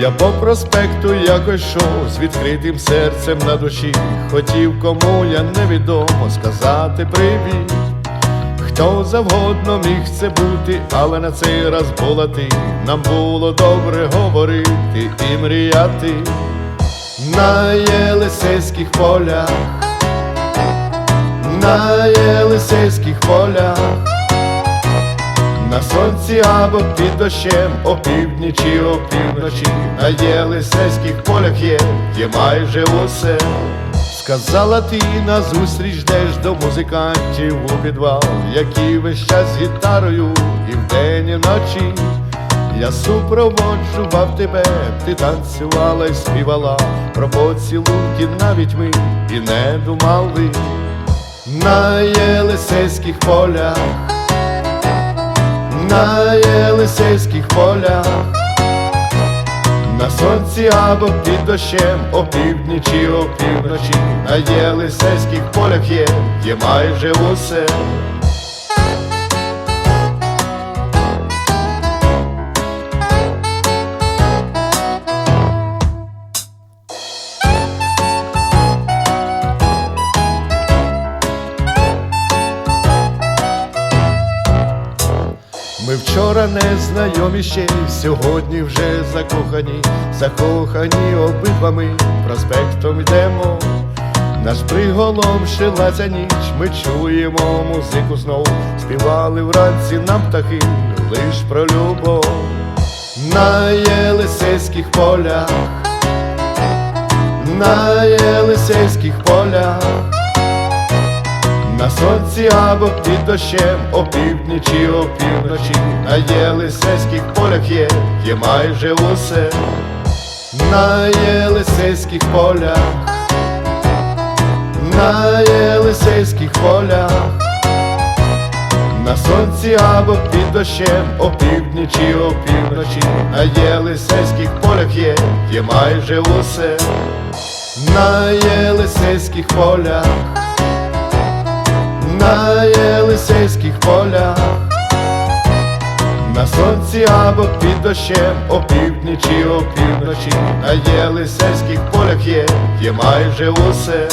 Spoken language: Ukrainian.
Я по проспекту якось йшов з відкритим серцем на душі. Хотів кому я невідомо сказати привіт. Хто завгодно міг це бути, але на цей раз була ти. Нам було добре говорити і мріяти на Єлисейських полях, на Єлисейських полях, на сонці або під дощем, опівдні чи опівночі, на Єлисейських полях є, є майже усе. Сказала ти на зустріч йдеш до музикантів у підвал, які весь час з гітарою і вдень, і вночі. Я супроводжував тебе, ти танцювала і співала про поцілунки навіть ми і не думали на Єлисейських полях, на Єлисейських полях. На сонці або під дощем, опівдні чи опівночі, на Єлисейських полях є, є майже усе. Ми вчора не знайомі ще, сьогодні вже закохані, закохані обидва ми проспектом йдемо. Наш приголомшила ця ніч, ми чуємо музику знов, співали вранці нам птахи, лиш про любов на Єлисейських полях, на Єлисейських полях. На сонці або під дощем, опівдні чи опівночі, на Єлисейських полях є, є майже усе, на Єлисейських полях, на Єлисейських полях, на сонці або під дощем, опівдні чи опівночі, на Єлисейських полях є, є майже усе, на Єлисейських полях Єлисейських полях, на сонці або під дощем, опівдні чи опівночі, на Єлисейських полях є, є майже усе.